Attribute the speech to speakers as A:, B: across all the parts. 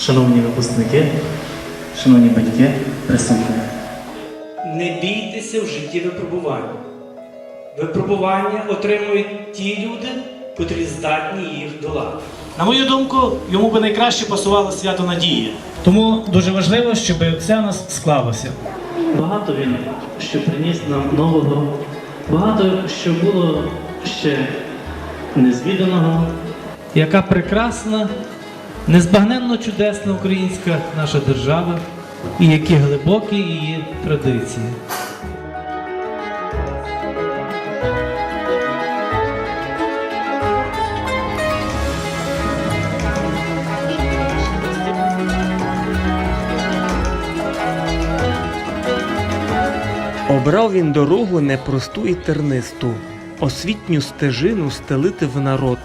A: Шановні випускники, шановні батьки, присутні.
B: Не бійтеся в житті випробування. Випробування отримують ті люди, котрі здатні їх долати.
C: На мою думку, йому би найкраще пасувало свято надії. Тому дуже важливо, щоб все у нас склалося.
A: Багато він що приніс нам нового, багато що було ще незвіданого.
C: Яка прекрасна, незбагненно чудесна українська наша держава і які глибокі її традиції.
D: Обрав він дорогу непросту і тернисту, освітню стежину стелити в народ.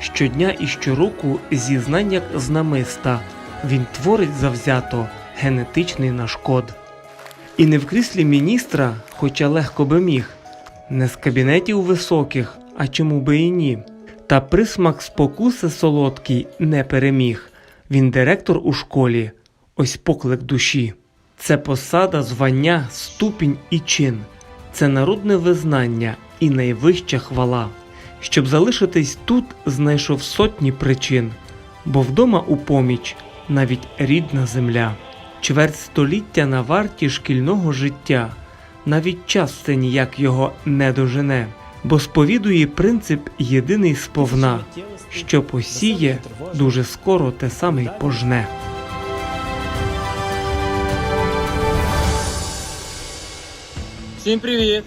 D: Щодня і щороку зізнань як з він творить завзято генетичний наш код. І не в кріслі міністра, хоча легко би міг, не з кабінетів високих, а чому би і ні. Та присмак спокуси солодкий не переміг. Він директор у школі, ось поклик душі. Це посада, звання, ступінь і чин, це народне визнання і найвища хвала. Щоб залишитись тут, знайшов сотні причин, бо вдома у поміч навіть рідна земля. Чверть століття на варті шкільного життя, навіть час це ніяк його не дожене, бо сповідує принцип єдиний сповна, що посіє, дуже скоро те саме й пожне.
E: Всім привіт!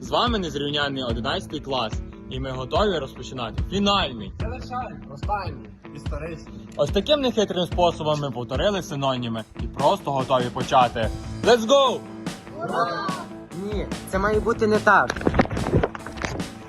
E: З вами незрівняний 11 клас, і ми готові розпочинати фінальний.
F: Завершальний, останній, історичний.
E: Ось таким нехитрим способом ми повторили синоніми і просто готові почати. Let's go!
F: Ні, це має бути не так.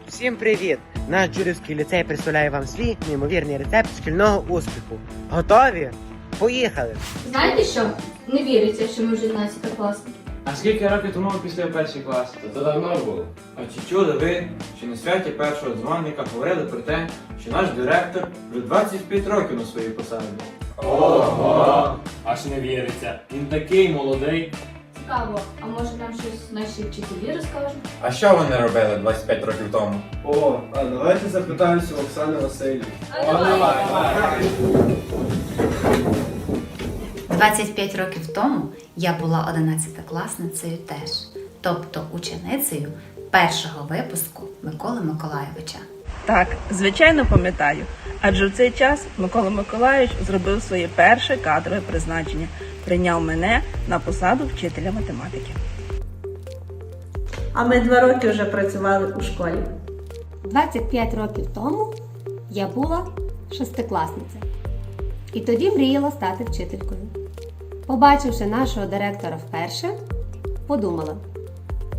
F: Всім привіт! Наш Джурівський ліцей представляє вам свій неймовірний рецепт шкільного успіху. Готові? Поїхали!
G: Знаєте що? Не віриться, що ми вже 11 класні.
H: А скільки років тому ви пішли в перший клас?
I: Це давно було.
H: А чи чули ви, що на святі першого дзвонника говорили про те, що наш директор вже 25 років на своїй посаді?
E: Аж не віриться. Він такий молодий.
G: Цікаво, а може нам щось наші вчителі розкажуть?
I: А що вони робили 25 років тому?
J: О, а давайте запитаємося в Оксани Васильівни.
G: А, давай,
K: 25 років тому я була 11-класницею теж, тобто ученицею першого випуску Миколи Миколайовича.
L: Так, звичайно пам'ятаю. Адже в цей час Микола Миколайович зробив своє перше кадрове призначення, прийняв мене на посаду вчителя математики. А ми два роки вже працювали у школі.
G: 25 років тому я була шестикласниця. І тоді мріяла стати вчителькою. Побачивши нашого директора вперше, подумала,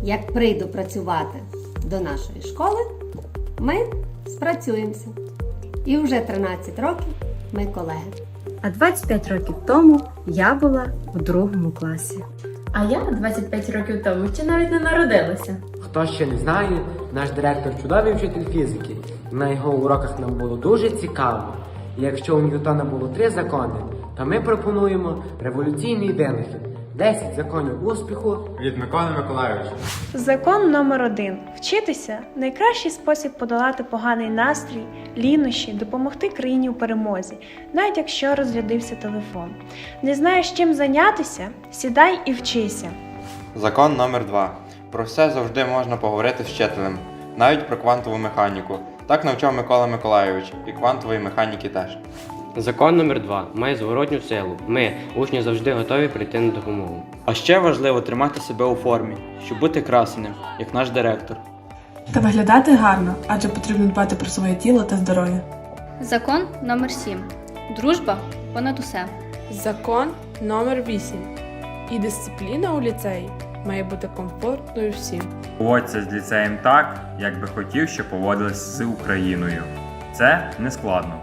G: як прийду працювати до нашої школи, ми спрацюємося. І вже 13 років ми колеги.
L: А 25 років тому я була у другому класі.
G: А я 25 років тому ще навіть не народилася.
F: Хто ще не знає, наш директор чудовий вчитель фізики. На його уроках нам було дуже цікаво. І якщо у Ньютона було три закони, то ми пропонуємо революційний винахід 10 законів успіху
I: Від Миколи Миколайовича.
L: Закон номер один: вчитися найкращий спосіб подолати поганий настрій, лінощі, допомогти країні у перемозі, навіть якщо розрядився телефон. Не знаєш чим зайнятися? Сідай і вчися.
I: Закон номер 2 Про все завжди можна поговорити з вчителем, навіть про квантову механіку. Так навчав Микола Миколайович, і квантової механіки теж.
M: Закон номер 2 має зворотню силу. Ми, учні, завжди готові прийти на допомогу.
H: А ще важливо тримати себе у формі, щоб бути красеним, як наш директор.
L: Та виглядати гарно, адже потрібно дбати про своє тіло та здоров'я.
G: Закон номер 7. Дружба понад усе.
L: Закон номер 8. І дисципліна у ліцеї має бути комфортною всім.
E: Поводься з ліцеєм так, як би хотів, щоб поводились з Україною. Це не складно.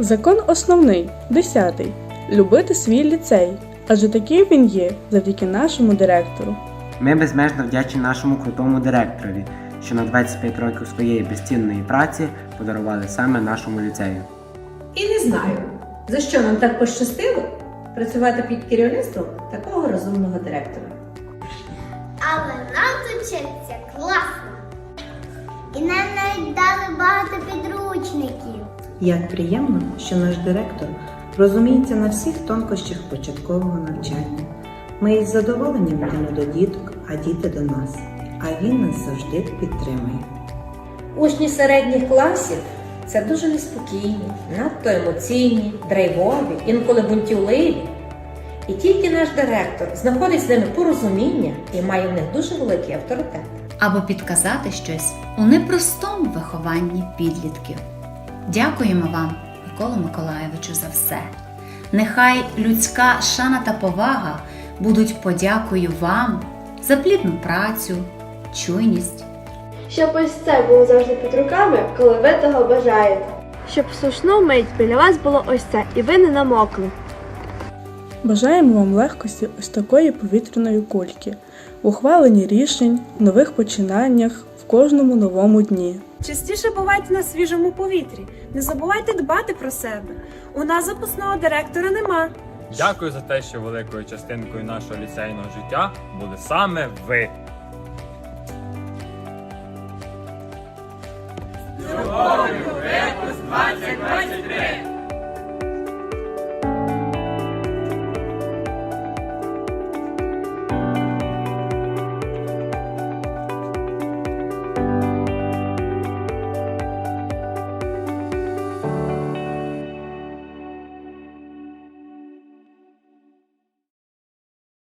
L: Закон основний, десятий. Любити свій ліцей. Адже такий він є завдяки нашому директору.
F: Ми безмежно вдячні нашому крутому директорові, що на 25 років своєї безцінної праці подарували саме нашому ліцею.
L: І не знаю,
N: За що нам так пощастило працювати під керівництвом такого розумного директора?
O: Але нам тут вчиться класно. І нам навіть дали багато підручників.
N: Як приємно, що наш директор розуміється на всіх тонкощах початкового навчання. Ми із задоволенням йдемо до діток, а діти до нас. А він нас завжди підтримує. Учні середніх класів це дуже неспокійні, надто емоційні, драйвові, інколи бунтівливі. І тільки наш директор знаходить з ними порозуміння і має в них дуже великий авторитет.
K: або підказати щось у непростому вихованні підлітків. Дякуємо вам, Миколу Миколайовичу, за все. Нехай людська шана та повага будуть подякою вам за плідну працю, чуйність
L: Щоб ось це було завжди під руками, коли ви того бажаєте. Щоб сушну мить біля вас було ось це, і ви не намокли.
P: Бажаємо вам легкості ось такої повітряної кульки, в ухваленні рішень, нових починаннях в кожному новому дні.
L: Частіше бувайте на свіжому повітрі. Не забувайте дбати про себе. У нас запасного директора нема.
E: Дякую за те, що великою частинкою нашого ліцейного життя були саме ви.
L: Любов'ю випуск 2020!